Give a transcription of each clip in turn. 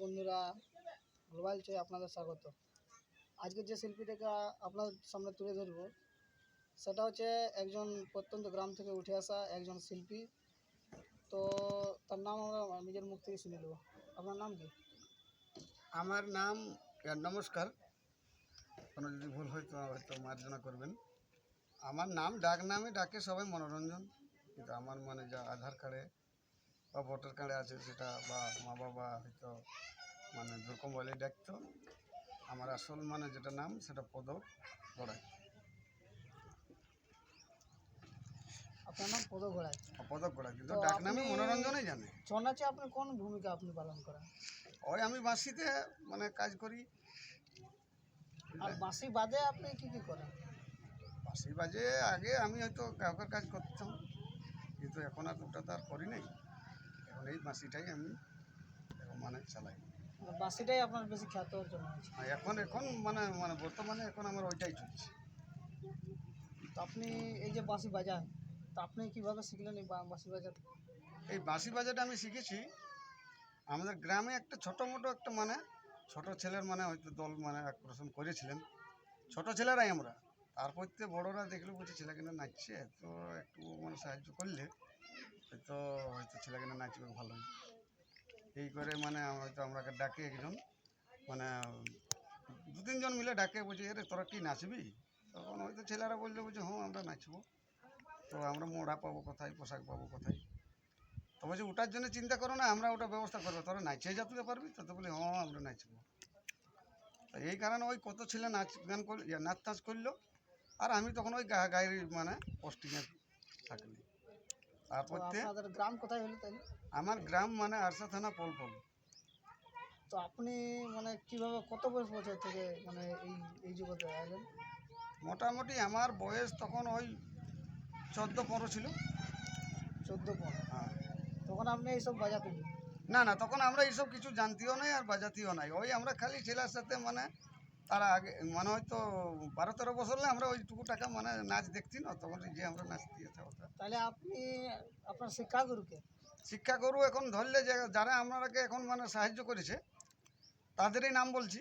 বন্ধুরা গ্লোবাল চাই আপনাদের স্বাগত। আজকে যে শিল্পীটাকে আপনাদের সামনে তুলে ধরবো, সেটা হচ্ছে একজন প্রত্যন্ত গ্রাম থেকে উঠে আসা একজন শিল্পী। তো তার নাম আমরা নিজের মুখ থেকে শুনে নেব। আপনার নাম কি? আমার নাম নমস্কার। কোনো যদি ভুল হয় তো হয়তো মার্জনা করবেন। আমার নাম, ডাক নামে ডাকে সবাই মনোরঞ্জন। কিন্তু আমার মানে যা আধার কার্ডে বা ভোটার কার্ডে আছে সেটা বা মা বাবা হয়তো মানে যেরকম বলে ডাকতো আমার আসল মানে যেটা নাম সেটা পদক গড়াই আপনার নাম পদ ঘোড়ায় পদক গড়াই কিন্তু ডাক নামে মনোরঞ্জনই জানে। আপনি কোন ভূমিকা আপনি পালন করেন? ওই আমি বাঁশিতে মানে কাজ করি। আর বাঁশি বাদে আপনি কি কি করেন? বাঁশি বাজে আগে আমি হয়তো কাজ করতাম। কিন্তু এখন আর ওটা তো আর করি নাই। এখন এই বাঁশিটাই আমি এখন মানে চালাই। মানে বাঁশিটাই আপনার বেশি খ্যাত অর্জন হয়েছে। এখন এখন মানে মানে বর্তমানে এখন আমার ওইটাই চলছে। তো আপনি এই যে বাঁশি বাজান তো আপনি কীভাবে শিখলেন এই বাঁশি বাজাতে এই বাঁশি বাজাটা আমি শিখেছি। আমাদের গ্রামে একটা ছোট মোটো একটা মানে ছোট ছেলের মানে হয়তো দল মানে আকর্ষণ করেছিলেন। ছোট ছেলেরাই আমরা। তারপর থেকে বড়রা দেখলে বলছে ছেলে কিনা নাচছে তো একটু মানে সাহায্য করলে হয়তো হয়তো ছেলে কিনা নাচবে ভালো। এই করে মানে হয়তো আমরাকে ডাকে একজন। মানে দু তিনজন মিলে ডাকে, বলছে, এরে, তোরা কি নাচবি? তখন হয়তো ছেলেরা বললে, বলছে হ্যাঁ আমরা নাচবো। তো আমরা মোড়া পাবো কোথায়, পোশাক পাবো কোথায়? তো বলছি, ওটার জন্য চিন্তা করো না, আমরা ওটা ব্যবস্থা করব। তোরা নাচে যেতে পারবি? তো তো বলি হ্যাঁ আমরা নাচবো। এই কারণে ওই কত ছেলে নাচ, গান করল নাচ টাচ করল। আর আমি তখন ওই গায়ের মানে পোস্টিংয়ে থাকলি তো তারপর থেকে আপনাদের গ্রাম কোথায় হলো তাই আমার গ্রাম মানে আরসা থানা পল পল তো আপনি মানে কীভাবে কত বয়স বছর থেকে মানে এই এই জগতে এলেন মোটামুটি আমার বয়স তখন ওই চোদ্দ পনেরো ছিল। চোদ্দ পনেরো। হ্যাঁ। তখন আপনি এইসব বাজাতেন? না না তখন আমরা এইসব কিছু জানতিও নাই আর বাজাতিও নাই। ওই আমরা খালি ছেলের সাথে মানে তারা আগে মানে হয়তো বারো তেরো বছর হলে আমরা ওইটুকু টাকা মানে নাচ দেখছি না তখন যে আমরা নাচ দিয়েছে ওটা। তাহলে আপনি আপনার শিক্ষাগুরুকে শিক্ষা করু এখন ধরলে যে যারা আপনারাকে এখন মানে সাহায্য করেছে তাদেরই নাম বলছি।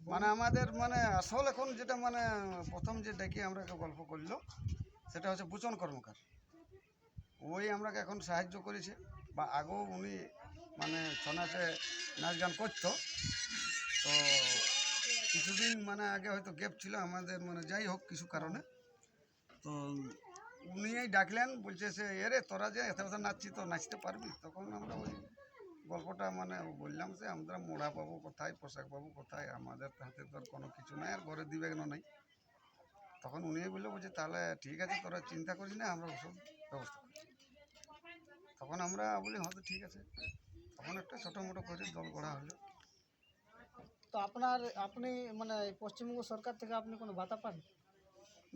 মানে আমাদের মানে আসল এখন যেটা মানে প্রথম যে ডেকে আমরা গল্প করল সেটা হচ্ছে বুচন কর্মকার। ওই আমরাকে এখন সাহায্য করেছে বা আগেও উনি মানে ছনাচে নাচ গান করতো। তো কিছুদিন মানে আগে হয়তো গ্যাপ ছিল আমাদের মানে যাই হোক কিছু কারণে। তো উনিই ডাকলেন, বলছে সে এরে তোরা যে এত কথা নাচছি তো নাচতে পারবি? তখন আমরা ওই গল্পটা মানে বললাম যে, আমরা মোড়া পাবো কোথায়, পোশাক পাবো কোথায়? আমাদের হাতে তো আর কোনো কিছু নাই, আর ঘরে দিবে কেন নাই। তখন উনি বলল, বলছে, তাহলে ঠিক আছে, তোরা চিন্তা করিস না, আমরা ওসব ব্যবস্থা করছি তখন আমরা বলি হয়তো ঠিক আছে। তখন একটা ছোটো মোটো করে দল গড়া হলো। তো আপনার আপনি মানে পশ্চিমবঙ্গ সরকার থেকে আপনি কোনো ভাতা পান?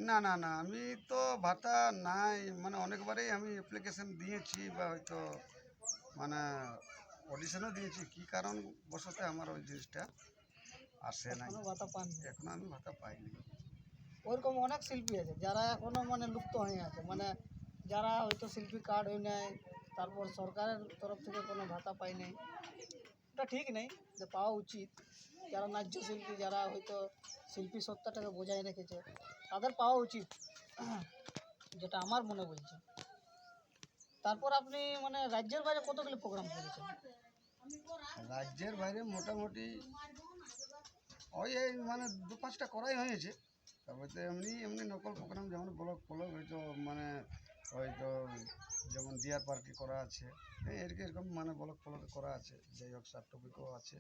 না না না আমি তো ভাতা নাই মানে অনেকবারই আমি অ্যাপ্লিকেশন দিয়েছি বা হয়তো মানে অডিশনও দিয়েছি কী কারণ বসতে আমার ওই জিনিসটা আসে নাই। কোনো ভাতা পান এখনও আমি ভাতা পাইনি। ওরকম অনেক শিল্পী আছে যারা এখনও মানে লুপ্ত হয়ে আছে মানে যারা হয়তো শিল্পী কার্ড হয়ে নেয় তারপর সরকারের তরফ থেকে কোনো ভাতা পায় নাই। এটা ঠিক নেই যে পাওয়া উচিত। যারা ন্যায্য শিল্পী, যারা হয়তো শিল্পী সত্তাটাকে বজায় রেখেছে, তাদের পাওয়া উচিত। যেটা আমার মনে বলছে। তারপর আপনি মানে রাজ্যের বাইরে কতগুলি প্রোগ্রাম করেছেন? রাজ্যের বাইরে মোটামুটি ওই এই মানে দু পাঁচটা করাই হয়েছে। তারপরে এমনি এমনি নকল প্রোগ্রাম যেমন ব্লক, ফলক হয়তো মানে হয়তো যেমন ডিয়ার পার্কে করা আছে। এই এরকম এরকম মানে ব্লক ফলকে করা আছে। যাই হোক সাব টপিকও আছে।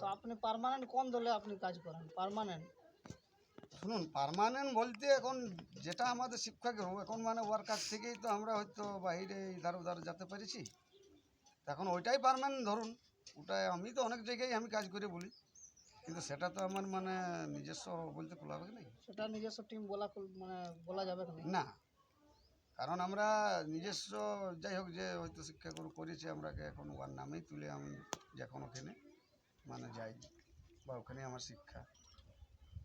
তো আপনি পার্মানেন্ট কোন দলে আপনি কাজ করেন? পার্মানেন্ট শুনুন পার্মানেন্ট বলতে এখন যেটা আমাদের শিক্ষকের এখন মানে ওর কাছ থেকেই তো আমরা হয়তো বাইরে ইধার উধার যেতে পেরেছি। এখন ওইটাই পার্মানেন্ট ধরুন। ওটাই আমি তো অনেক জায়গায় আমি কাজ করে বলি। কিন্তু সেটা তো আমার মানে নিজস্ব বলতে খোলাবে নেই? সেটা নিজস্ব টিম বলা মানে বলা যাবে না না কারণ আমরা নিজস্ব যাই হোক যে হয়তো শিক্ষাগুরু করেছে আমরাকে এখন ওর নামেই তুলে আমি যখন ওখানে মানে যাই বা ওখানে আমার শিক্ষা।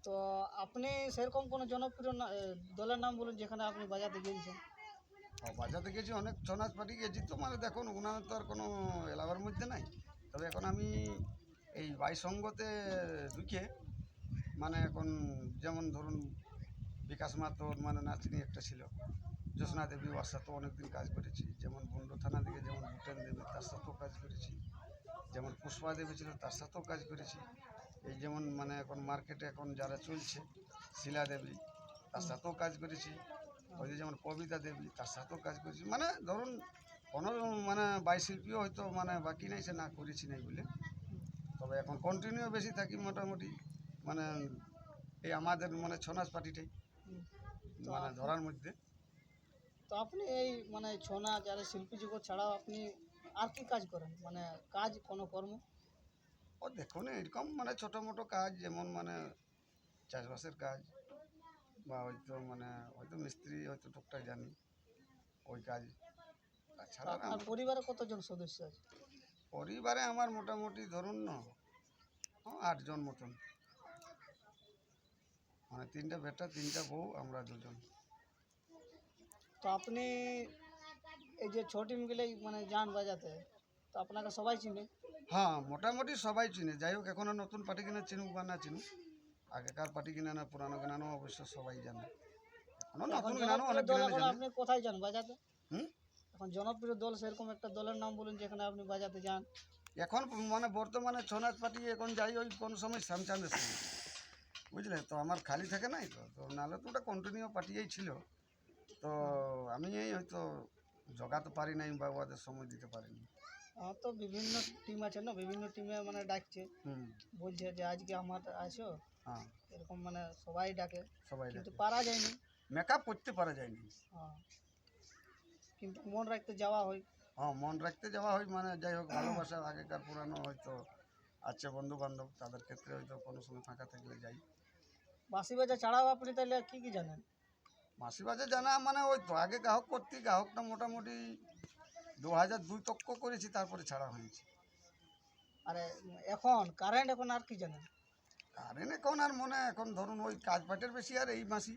তো আপনি সেরকম কোনো জনপ্রিয় না- দলের নাম বলুন যেখানে আপনি বাজাতে গিয়েছেন। বাজাতে গেছি অনেক ছৌ নাচ পার্টি গেছি তো মানে দেখুন ওনার তো আর কোনো এলাকার মধ্যে নাই। তবে এখন আমি এই বাইসঙ্গতে ঢুকে মানে এখন যেমন ধরুন বিকাশ মাতোর মানে নাতনি একটা ছিল। জ্যোৎস্না দেবী ওর সাথেও অনেকদিন কাজ করেছি। যেমন বন্ড থানা দিকে যেমন ভুটান দেবী তার সাথেও কাজ করেছি। যেমন পুষ্পা দেবী ছিল তার সাথেও কাজ করেছি। এই যেমন মানে এখন মার্কেটে এখন যারা চলছে শিলা দেবী তার সাথেও কাজ করেছি। ওই যে যেমন কবিতা দেবী তার সাথেও কাজ করেছি। মানে ধরুন কোনো মানে বাইশিল্পীও হয়তো মানে বাকি নাই সে না করেছি নাই বলে। তবে এখন কন্টিনিউ বেশি থাকি মোটামুটি মানে এই আমাদের মানে ছৌ নাচ পার্টিটাই মানে ধরার মধ্যে। তো আপনি এই মানে ছৌ নাচ আর শিল্পী জগৎ ছাড়াও আপনি আর কি কাজ করেন? মানে কাজ কোনো কর্ম? ও দেখুন এরকম মানে ছোটো মোটো কাজ যেমন মানে চাষবাসের কাজ বা হয়তো মানে হয়তো মিস্ত্রি হয়তো টুকটাক জানি ওই কাজ। তাছাড়া আপনার পরিবারে কতজন সদস্য আছে? পরিবারে আমার মোটামুটি ধরুন না আটজন মতন। মানে তিনটা বেটা তিনটা বউ আমরা দুজন। তো আপনি এই যে ছ টিমগুলোই মানে যান বাজাতে তো আপনাকে সবাই চিনে? হ্যাঁ মোটামুটি সবাই চিনে। যাই হোক এখনও নতুন পার্টি কিনা চিনুক বা না চিনুক আগেকার পার্টি কিনা না পুরানো কিনানো অবশ্য সবাই জানে। এখনও নতুন কিনানো অনেক জানে। আপনি কোথায় যান বাজাতে? হুম? এখন জনপ্রিয় দল সেরকম একটা দলের নাম বলুন যেখানে আপনি বাজাতে যান। এখন মানে বর্তমানে ছৌ নাচ পার্টি এখন যাই ওই কোনো সময় শ্যামচাঁদের সঙ্গে বুঝলে? তো আমার খালি থাকে নাই তো তো নাহলে তো ওটা কন্টিনিউ পার্টিই ছিল। তো আমি এই হয়তো জগাতে পারি নাই বা ওদের সময় দিতে পারিনি। আমার তো বিভিন্ন টিম আছে না বিভিন্ন টিমে মানে ডাকছে। হুম। বলছে যে আজকে আমার আছো হ্যাঁ। এরকম মানে সবাই ডাকে। সবাই কিন্তু পারা যায়নি। মেকআপ করতে পারা যায়নি। হ্যাঁ। কিন্তু মন রাখতে যাওয়া হয়। হ্যাঁ মন রাখতে যাওয়া হয় মানে যাই হোক ভালোবাসা আগেকার পুরানো হয়তো আছে বন্ধু বান্ধব তাদের ক্ষেত্রে হয়তো কোনো সময় ফাঁকা থাকলে যাই। বাঁশি বাজা ছাড়াও আপনি তাহলে কি কি জানেন? মাসি বাজে জানা মানে ওই তো আগে গ্রাহক করতে গ্রাহকটা মোটামুটি দু হাজার দুই তক্ক করেছি তারপরে ছাড়া হয়েছে। আরে এখন কারেন্ট এখন আর কি জানেন? কারেন্ট এখন আর মনে এখন ধরুন ওই কাজ পাটের বেশি আর এই মাসি।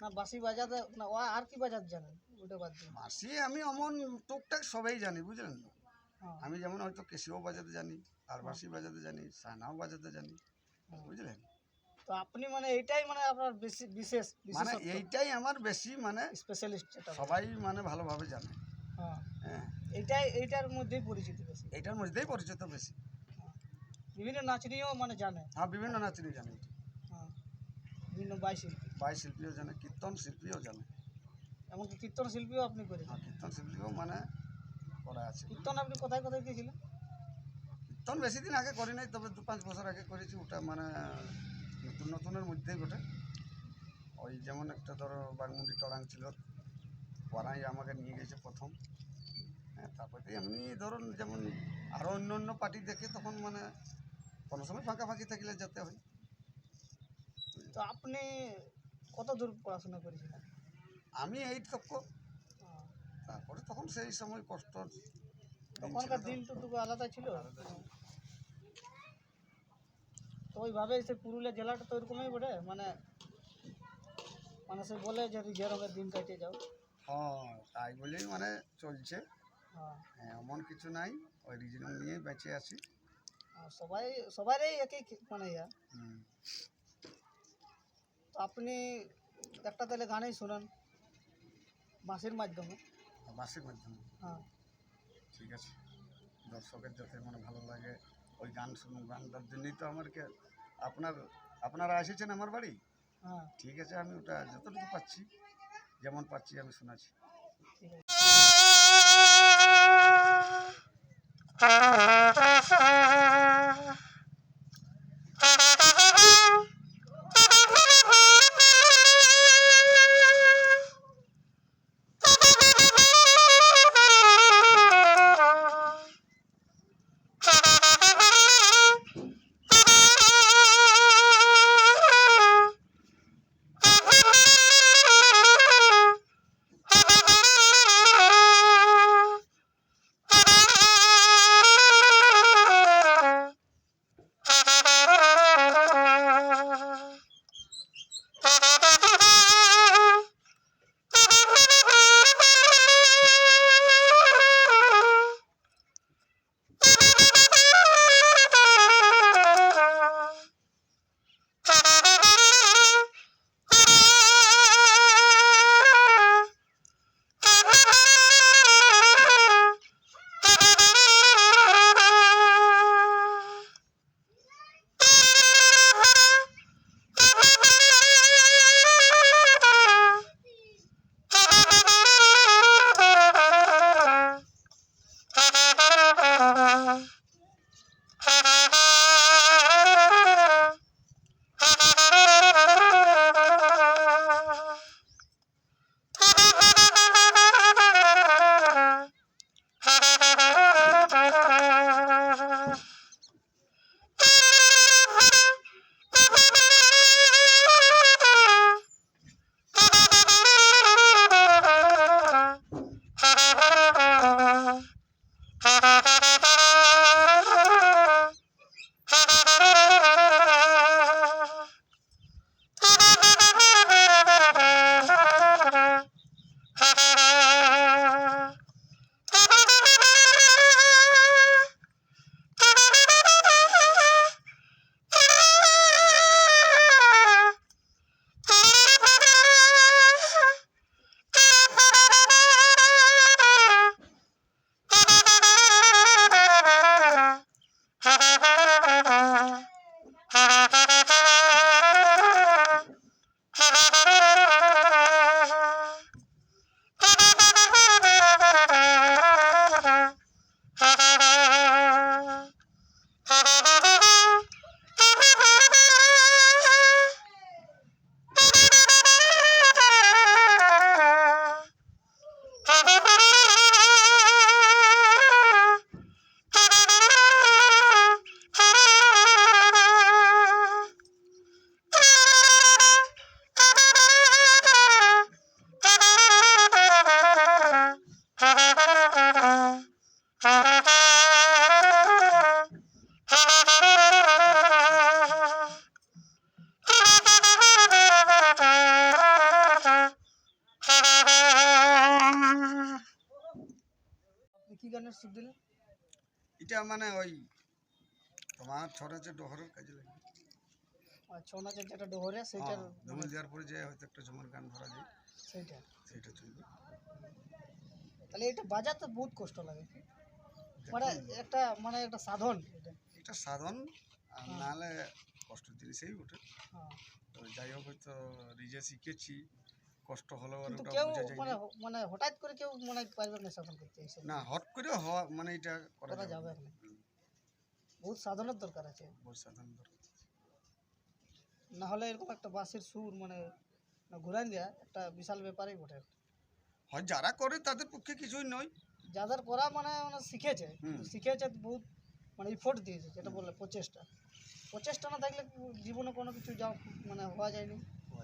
না বাঁশি বাজাতে না ও আর কি বাজাতে জানেন? ওটা বাদ দিন। মাসি আমি অমন টুকটাক সবাই জানি বুঝলেন? আমি যেমন হয়তো কেশিও বাজাতে জানি আর বাঁশি বাজাতে জানি সানাও বাজাতে জানি। বুঝলেন? তো আপনি মানে এইটাই মানে আপনার বেশি বিশেষ মানে এইটাই আমার বেশি মানে স্পেশালিস্ট সবাই মানে ভালোভাবে জানে। হ্যাঁ। হ্যাঁ। এইটাই এইটার মধ্যেই পরিচিত বেশি। এইটার মধ্যেই পরিচিত বেশি। বিভিন্ন নাচ নিয়েও মানে জানে। হ্যাঁ বিভিন্ন নাচনি জানে হ্যাঁ। বিভিন্ন বাইশিল্পী বাই শিল্পীও জানে কীর্তন শিল্পীও জানে। এমনকি কীর্তন শিল্পীও আপনি করেছেন। আর কীর্তন শিল্পীও মানে করা আছে। কীর্তন আপনি কোথায় কোথায় গিয়েছিলেন? কীর্তন বেশি দিন আগে করি নাই তবে দু পাঁচ বছর আগে করেছি ওটা মানে নতুনের মধ্যেই গোটে ওই যেমন একটা ধরো বাগমুন্ডি টড়াং ছিল ওরাই আমাকে নিয়ে গেছে প্রথম। হ্যাঁ তারপরে এমনি ধরুন যেমন আরও অন্য অন্য পার্টি দেখে তখন মানে কোনো সময় ফাঁকা ফাঁকি থাকলে যেতে হয়। তো আপনি কত দূর পড়াশোনা করেছিলেন? আমি এইট হ্যাঁ। তারপরে তখন সেই সময় কষ্ট তখনকার দিন তো টুকু আলাদা ছিল। তো ওইভাবে সে পুরুলিয়া জেলাটা তো ওইরকমই বটে মানে মানে সে বলে যে যেরকমের দিন কাটিয়ে যাও। হ্যাঁ তাই বলেই মানে চলছে। হ্যাঁ। হ্যাঁ, এমন কিছু নাই ওই রিজনিং নিয়ে বেঁচে আছি। সবাই সবারই একই মানে ইয়া। হুম। তো আপনি একটা তাহলে গানেই শুনেন বাঁশির মাধ্যমে। বাসের মাধ্যমে? হ্যাঁ। ঠিক আছে। দর্শকের যাতে মানে ভালো লাগে ওই গান শুনুন গানটার জন্যই তো আমাকে আপনার আপনারা এসেছেন আমার বাড়ি? হ্যাঁ। ঠিক আছে আমি ওটা যতটুকু পাচ্ছি যেমন পাচ্ছি আমি শোনাচ্ছি। ঠিক ছৌ নাচের যেটা ডোহরে সেইটার জমল দেওয়ার পরে যে হয়তো একটা জমল গান ধরা যায় সেইটা। সেইটা চলবে। তাহলে এটা বাজাতে বহুত কষ্ট লাগে। মানে একটা মানে একটা সাধন এটা। সাধন আর নাহলে কষ্ট জিনিসই ওঠে। হ্যাঁ। তো যাই হোক হয়তো নিজে শিখেছি কষ্ট হলেও আর ওটা কেউ বোঝা যায় মানে মানে হঠাৎ করে কেউ মানে পারবে না সাধন করতে না হট করে হওয়া মানে এটা করা যাবে না। বহুত সাধনের দরকার আছে। বহুত সাধন দরকার। না হলে এরকম একটা বাঁশির সুর মানে না ঘুরান দেওয়া একটা বিশাল ব্যাপারই বটে হয় যারা করে তাদের পক্ষে কিছুই নয়। যাদের করা মানে মানে শিখেছে শিখেছে বহুত মানে ইফোর্ট দিয়েছে যেটা বললে প্রচেষ্টা। প্রচেষ্টা না থাকলে জীবনে কোনো কিছু যা মানে হওয়া যায়নি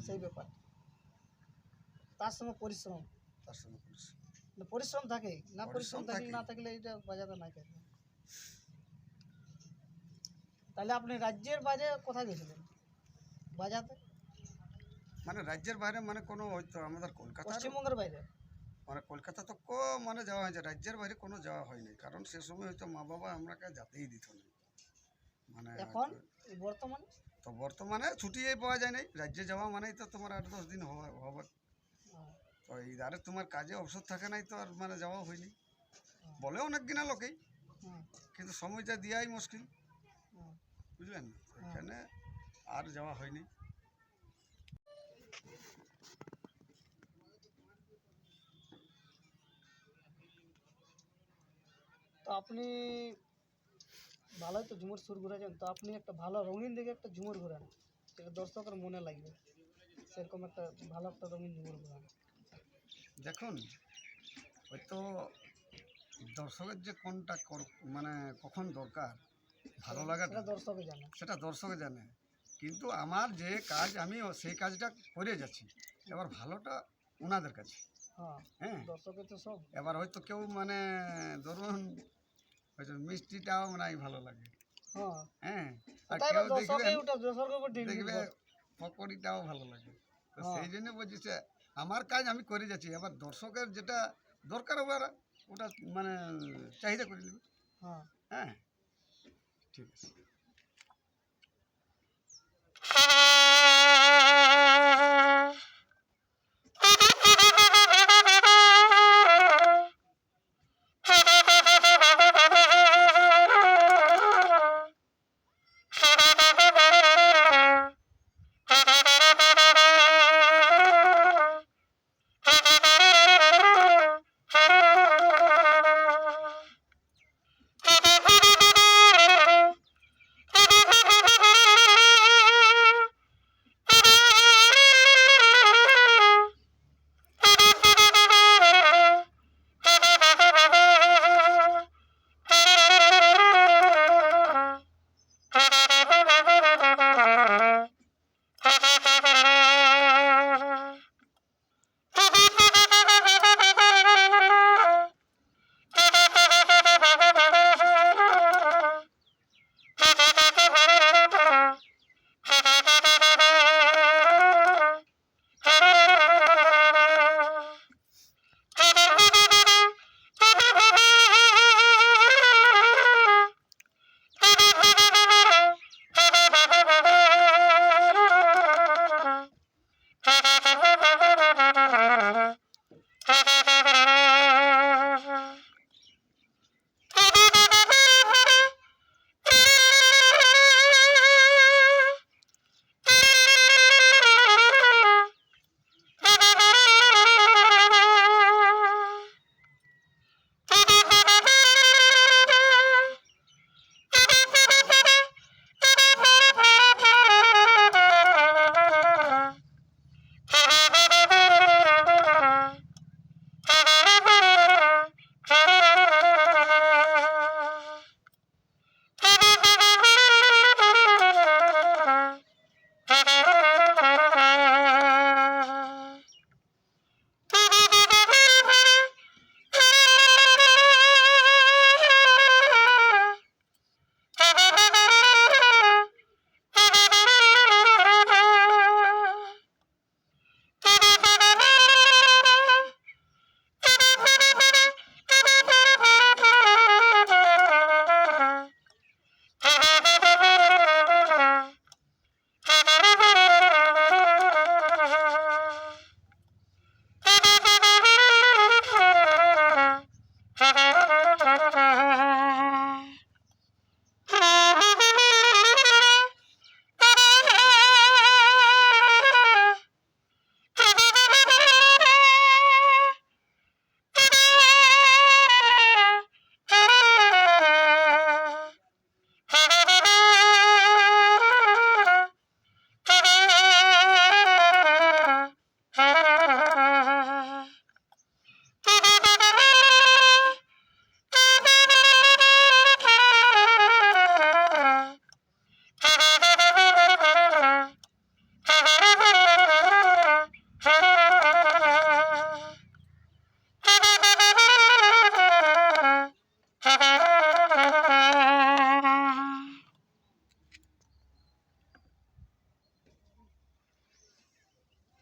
সেই ব্যাপার। তার সঙ্গে পরিশ্রম। তার সঙ্গে পরিশ্রম। পরিশ্রম থাকে না পরিশ্রম থাকলে থাকে। না থাকলে এটা বাজাতে নাই থাকবে তাহলে আপনি রাজ্যের বাজে কোথায় গেছিলেন? বাজাতে? মানে রাজ্যের বাইরে মানে কোনো হয়তো আমাদের কলকাতা পশ্চিমবঙ্গের বাইরে? মানে কলকাতা তো কো মানে যাওয়া হয়েছে রাজ্যের বাইরে কোনো যাওয়া হয়নি। কারণ সে সময় হয়তো মা বাবা আমাকে যেতেই দিত না। মানে এখন? এই বর্তমানে? তো বর্তমানে ছুটিই পাওয়া যায় নাই। রাজ্যে যাওয়া মানেই তো তোমার আট দশ দিন হবে হ্যাঁ, তো এই ধারে তোমার কাজে অবসর থাকে নাই তো আর মানে যাওয়া হয়নি। হ্যাঁ, বলে অনেক কিনা লোকেই। কিন্তু সময়টা দেওয়াই মুশকিল। বুঝলেন? এখানে আর যাওয়া হয়নি। তো আপনি ভালোই তো ঝুমুর সুর ঘুরেছেন তো আপনি একটা ভালো রঙিন দেখে একটা ঝুমুর ঘুরান সেটা দর্শকের মনে লাগবে সেরকম একটা ভালো একটা রঙিন ঝুমুর ঘুরান। দেখুন হয়তো দর্শকের যে কোনটা কর- মানে কখন দরকার ভালো সেটা দর্শকে জানে। সেটা দর্শকে জানে। কিন্তু আমার যে কাজ আমি ও- সেই কাজটা করে যাচ্ছি। এবার ভালোটা ওনাদের কাছে। হ্যাঁ হ্যাঁ। এবার হয়তো কেউ মানে ধরুন হয়তো মিষ্টিটাও নাই ভালো লাগে। হ্যাঁ। হ্যাঁ আর কেউ ডিম দেখবে পকোড়িটাও ভালো লাগে। তো হ্যাঁ। সেই জন্য বলছি আমার কাজ আমি করে যাচ্ছি। এবার দর্শকের যেটা দরকার ওরা ওটা মানে চাহিদা করে নেবে। হ্যাঁ। হ্যাঁ। ঠিক আছে।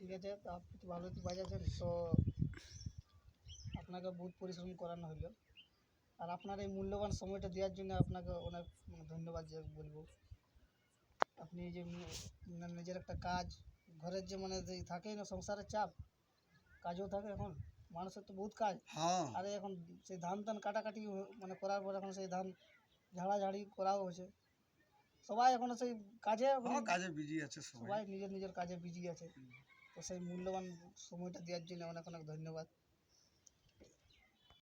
ঠিক আছে তো আপনি তো ভালো তো বাজাচ্ছেন তো আপনাকে বহুত পরিশ্রম করানো হলো আর আপনার এই মূল্যবান সময়টা দেওয়ার জন্য আপনাকে অনেক মানে ধন্যবাদ যে বলব। আপনি এই যে মানে নিজের একটা কাজ ঘরের যে মানে যে থাকে না সংসারের চাপ কাজও থাকে এখন মানুষের তো বহুত কাজ। হ্যাঁ। আরে এখন সেই ধান টান কাটাকাটি মানে করার পর এখন সেই ধান ঝাড়াঝাড়ি করাও হয়েছে। সবাই এখন সেই কাজে হ্যাঁ কাজে বিজি আছে সবাই। নিজের নিজের কাজে বিজি আছে। সেই মূল্যবান সময়টা দেওয়ার জন্য অনেক অনেক ধন্যবাদ।